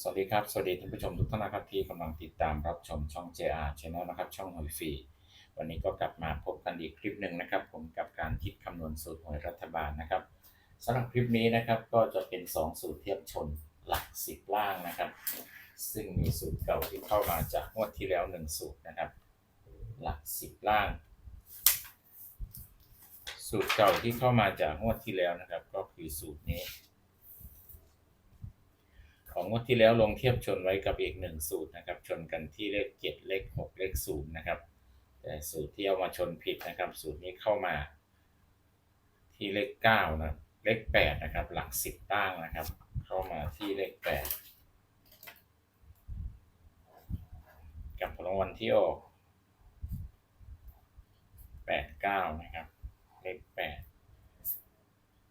สวัสดีครับ สวัสดีท่านผู้ชมทุกท่านนะครับที่กำลังติดตามรับชมช่อง JR Channel นะครับ ช่องหวยฟรีวันนี้ก็กลับมาพบกันอีกคลิปหนึ่งนะครับ ผมกับการคิดคำนวณสูตรหวยรัฐบาลนะครับสำหรับคลิปนี้นะครับก็จะเป็น 2 สูตรเทียบชนหลัก10ล่างนะครับ ซึ่งมีสูตรเก่าที่เข้ามาจากงวดที่แล้ว 1 สูตรนะครับ หลัก10ล่าง สูตรเก่าที่เข้ามาจากงวดที่แล้วนะครับ ก็คือสูตรนี้ ของงวดที่แล้วลงเทียบชนไว้กับอีกหนึ่งสูตรนะครับ ชนกันที่เลขเจ็ดเลขหกเลขศูนย์นะครับ แต่สูตรที่เอามาชนผิดนะครับ สูตรนี้เข้ามา ที่เลขเก้านะเลขแปดนะครับ หลักสิบตั้งนะครับ เข้ามาที่เลขแปดกับรางวัลที่ออกแปดเก้านะครับ เลขแปด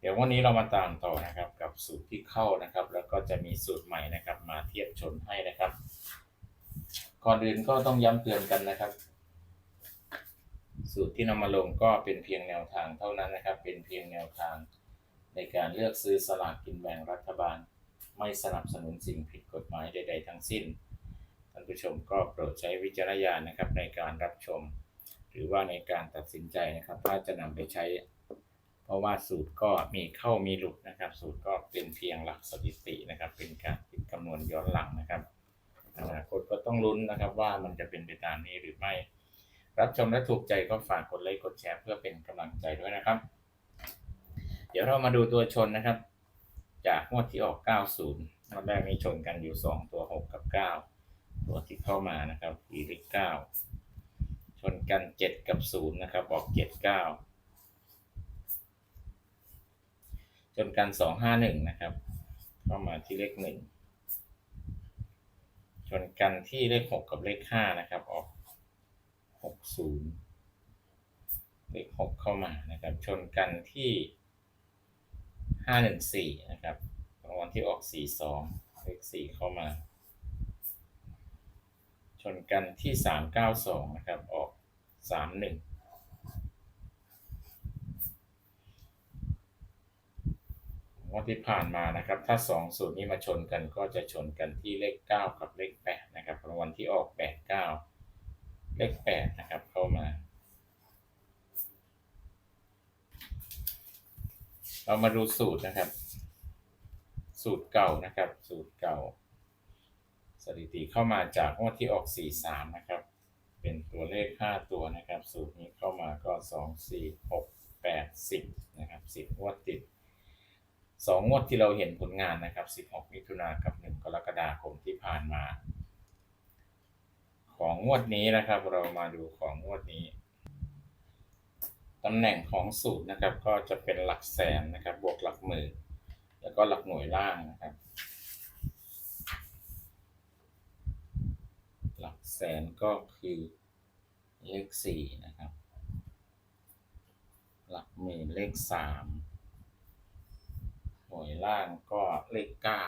ดี๋ยววันนี้เรามาตามต่อนะครับกับสูตรที่เข้านะครับ แล้วก็จะมีสูตรใหม่นะครับมาเทียบชนให้นะครับ ก่อนอื่นก็ต้องย้ำเตือนกันนะครับ สูตรที่นำมาลงก็เป็นเพียงแนวทางเท่านั้นนะครับ เป็นเพียงแนวทางในการเลือกซื้อสลากกินแบ่งรัฐบาล ไม่สนับสนุนสิ่งผิดกฎหมายใด ๆ ทั้งสิ้นท่านผู้ชมก็โปรดใช้วิจารณญาณนะครับในการรับชม หรือว่าในการตัดสินใจนะครับ ถ้าจะนำไปใช้ เพราะว่าสูตรก็มีเข้ามีหลุดนะครับ สูตรก็เป็นเพียงหลักสถิตินะครับ เป็นการคิดคำนวณย้อนหลังนะครับอนาคตก็ต้องลุ้นนะครับว่ามันจะเป็นไปตามนี้หรือไม่ รับชมและถูกใจก็ฝากกดไลค์กดแชร์เพื่อเป็นกำลังใจด้วยนะครับ เดี๋ยวเรามาดูตัวชนนะครับ จากงวดที่ออก 90งวดแรกนี้ชนกันอยู่ 2 ตัว 6 กับ 9 ตัวที่เข้ามานะครับคือเลข9ชนกัน 7 กับ 0 นะครับ ออก 7 9 จนกันสองห้าหนึ่งนะครับ เข้ามาที่เลขหนึ่งชนกันที่เลขหกกับเลขห้านะครับ ออกหกศูนย์เลขหกเข้ามานะครับ ชนกันที่ห้าหนึ่งสี่นะครับรางวัลที่ออกสี่สองเลขสี่เข้ามา ชนกันที่สามเก้าสองนะครับ ออกสามหนึ่ง วดที่ผ่านมานะครับ ถ้าสองสูตรนี้มาชนกันก็จะชนกันที่เลขเก้ากับเลขแปดนะครับรางวัลที่ออกแปดเก้าเลขแปดนะครับเข้ามา เรามาดูสูตรนะครับ สูตรเก่านะครับ สูตรเก่า สถิติเข้ามาจากงวดที่ออกสี่สามนะครับ เป็นตัวเลขห้าตัวนะครับ สูตรนี้เข้ามาก็สองสี่หกแปดสิบนะครับสิบงวดติด สองงวดที่เราเห็นผลงานนะครับ 16 มิถุนากับ 1 กรกฎาคมที่ผ่านมา ของงวดนี้นะครับ เรามาดูของงวดนี้ตำแหน่งของสูตรนะครับ ก็จะเป็นหลักแสนนะครับ บวกหลักหมื่นแล้วก็หลักหน่วยล่างนะครับ หลักแสนก็คือเลขสี่นะครับ หลักหมื่นเลขสาม น่วยล่างก็เลขเก้า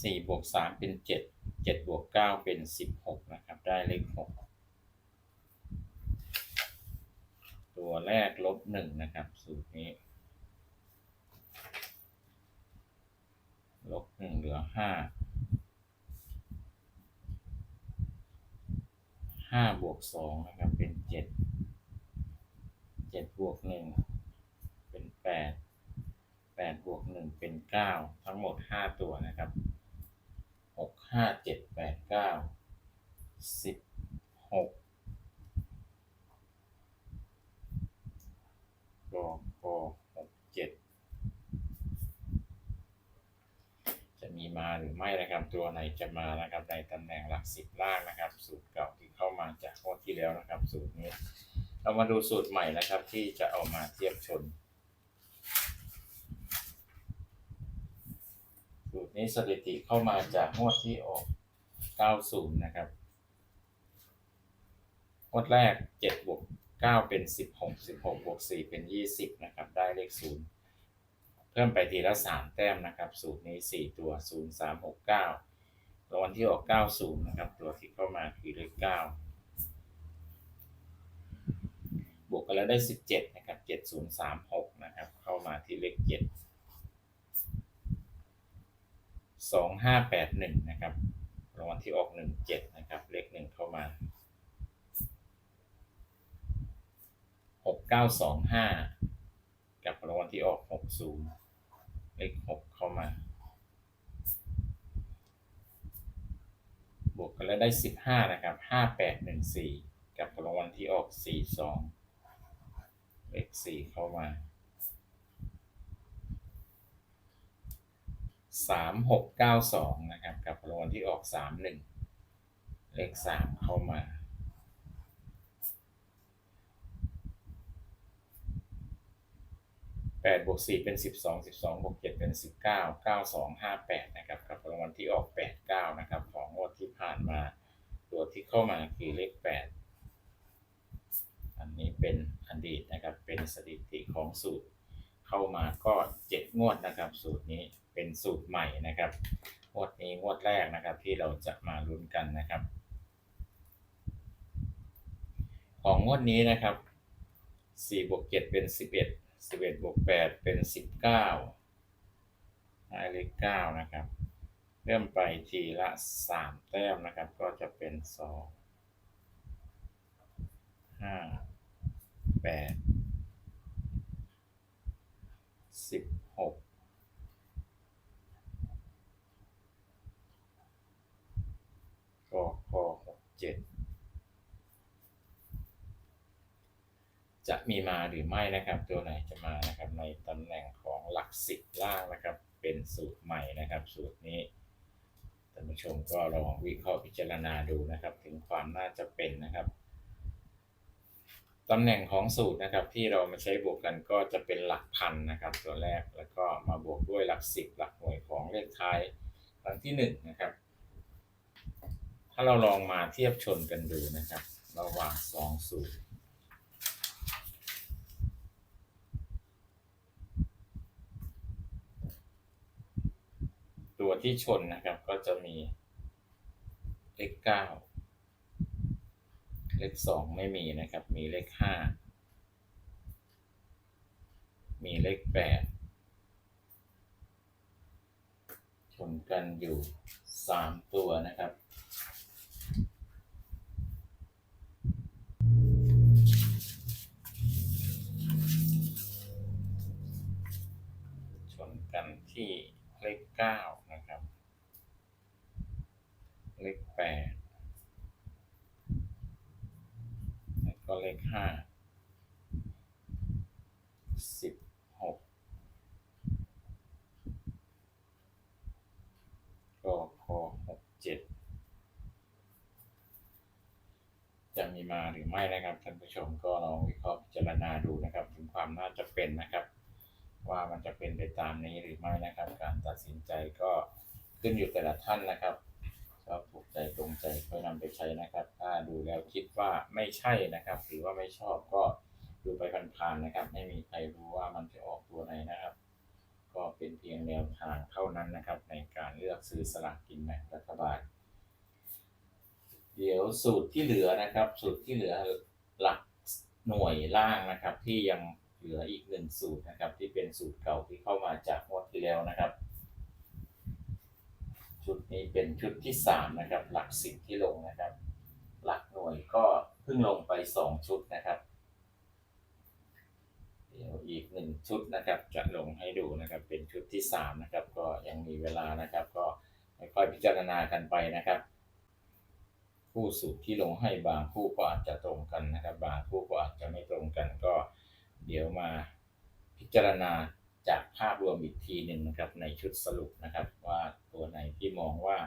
สี่บวกสามเป็นเจ็ดเจ็ดบวกเก้าเป็นสิบหกนะครับ ได้เลขหกตัวแรกลบหนึ่งนะครับ สูตรนี้ ลบหนึ่งเหลือห้า ห้าบวก สองนะครับ เป็นเจ็ดเจ็ดบวกหนึ่งเป็นแปดแปดบวกหนึ่งเป็นเก้าทั้งหมดห้าตัวนะครับหกห้าเจ็ดแปดเก้าสิบหกกอพอหกเจ็ดจะมีมาหรือไม่นะครับ ตัวไหนจะมานะครับในตำแหน่งหลักสิบล่างนะครับสูตร ที่แล้วนะครับ สูตรนี้ เรามาดูสูตรใหม่นะครับ ที่จะเอามาเทียบชน สูตรนี้สถิติเข้ามาจากงวดที่ออก 90 นะครับงวดแรก 7 บวก 9 เป็น 16 16 บวก 4 เป็น 20 นะครับ ได้เลข 0 เพิ่มไปทีละ 3 แต้มนะครับ สูตรนี้ 4 ตัว 0 3 6 9รางวัลที่ออก 90 นะครับ ตัวที่เข้ามาคือเลข 9 บวกกัน แล้วได้ 17 นะครับ7จ็ดศูนย์สามหกนะครับ เข้ามาที่เลขเจ็ดสองห้าแปดหนึ่งนะครับรางวัลที่ออกหนึ่งเจ็ดนะครับ เลขหนึ่งเข้ามาหกเก้าสองห้ากับรางวัลที่ออกหกศูนย์เลขหกเข้ามา บวกกันแล้วได้สิบห้านะครับห้าแปดหนึ่งสี่กับรางวัลที่ออกสี่สอง เลขสี่เข้ามาสามหกเก้าสองนะครับ กับรางวัลที่ออกสามหนึ่งเลขสามเข้ามาแปดบวกสี่เป็นสิบสองสิบสองบวกเจ็ดเป็นสิบเก้าเก้าสองห้าแปดนะครับกับรางวัลที่ออกแปดเก้านะครับ ของงวดที่ผ่านมา ตัวที่เข้ามาคือเลขแปด นี้เป็นอดีตนะครับ เป็นสถิติของสูตร เข้ามาก็เจ็ดงวดนะครับ สูตรนี้เป็นสูตรใหม่นะครับ งวดนี้งวดแรกนะครับที่เราจะมาลุ้นกันนะครับ ของงวดนี้นะครับสี่บวกเจ็ดเป็นสิบเอ็ดสิบเอ็ดบวกแปดเป็นสิบเก้าได้เลขเก้านะครับ เริ่มไปทีละสามแต้มนะครับ ก็จะเป็นสองห้า แปดสิบหกก็พอหกเจ็ดจะมีมาหรือไม่นะครับ ตัวไหนจะมานะครับในตำแหน่งของหลักสิบล่างนะครับ เป็นสูตรใหม่นะครับ สูตรนี้ท่านผู้ชมก็ลองวิเคราะห์พิจารณาดูนะครับ ถึงความน่าจะเป็นนะครับ ตำแหน่งของสูตรนะครับที่เรามาใช้บวกกันก็จะเป็นหลักพันนะครับตัวแรกแล้วก็มาบวกด้วยหลักสิบหลักหน่วยของเลขท้ายครั้งที่หนึ่งนะครับ ถ้าเราลองมาเทียบชนกันดูนะครับระหว่างสองสูตรตัวที่ชนนะครับก็จะมีเลข เลขสองไม่มีนะครับ มีเลขห้ามีเลขแปดชนกันอยู่สามตัวนะครับ ชนกันที่เลขเก้านะครับ เลขแปดแล้วก็ เลขห้าสิบหกก็พอหกเจ็ดจะมีมาหรือไม่นะครับท่านผู้ชมก็ลองวิเคราะห์พิจารณาดูนะครับ ถึงความน่าจะเป็นนะครับ ว่ามันจะเป็นไปตามนี้หรือไม่นะครับ การตัดสินใจก็ขึ้นอยู่แต่ละท่านนะครับ ชอบถูกใจตรงใจค่อยนำไปใช้นะครับ ถ้าดูแล้วคิดว่าไม่ใช่นะครับ หรือว่าไม่ชอบก็ดูไปผ่านๆนะครับ ไม่มีใครรู้ว่ามันจะออกตัวไหนนะครับ ก็เป็นเพียงแนวทางเท่านั้นนะครับ ในการเลือกซื้อสลากกินแบ่งรัฐบาล เดี๋ยวสูตรที่เหลือนะครับ สูตรที่เหลือหลักหน่วยล่างนะครับ ที่ยังเหลืออีกหนึ่งสูตรนะครับ ที่เป็นสูตรเก่าที่เข้ามาจากงวดที่แล้วนะครับ ชุดนี้เป็นชุดที่สามนะครับ หลักสิบที่ลงนะครับ หลักหน่วยก็เพิ่งลงไปสองชุดนะครับเดี๋ยวอีกหนึ่งชุดนะครับ จะลงให้ดูนะครับ เป็นชุดที่สามนะครับ ก็ยังมีเวลานะครับ ก็ค่อยพิจารณากันไปนะครับ คู่สูตรที่ลงให้บางคู่ก็อาจจะตรงกันนะครับ บางคู่ก็อาจจะไม่ตรงกันก็ เดี๋ยวมาพิจารณา จากภาพรวมอีกทีหนึ่งนะครับในชุดสรุปนะครับ ว่าตัวไหนที่มองว่า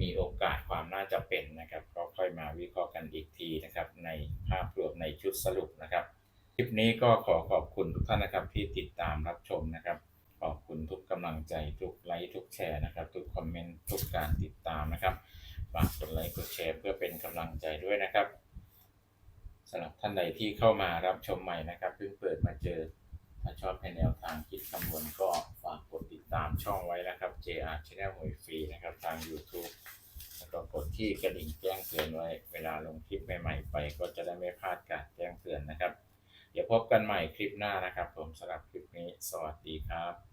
มีโอกาสความน่าจะเป็นนะครับก็ค่อยมาวิเคราะห์กันอีกทีนะครับ ในภาพรวมในชุดสรุปนะครับคลิปนี้ก็ขอขอบคุณทุกท่านนะครับที่ติดตามรับชมนะครับ ขอบคุณทุกกำลังใจทุกไลค์ทุกแชร์นะครับ ทุกคอมเมนต์ทุกการติดตามนะครับฝากกดไลค์กดแชร์เพื่อเป็นกำลังใจด้วยนะครับสำหรับท่านใดที่เข้ามารับชมใหม่นะครับเพิ่งเปิดมาเจอ ถ้าชอบในแนวทางคิดคำนวณก็ฝากกดติดตามช่องไว้นะครับ JR Channel หวยฟรีนะครับทาง YouTube แล้วก็กดที่กระดิ่งแจ้งเตือนไว้ เวลาลงคลิปใหม่ๆไป ก็จะได้ไม่พลาดการแจ้งเตือนนะครับ เดี๋ยวพบกันใหม่คลิปหน้านะครับ ผมสำหรับคลิปนี้ สวัสดีครับ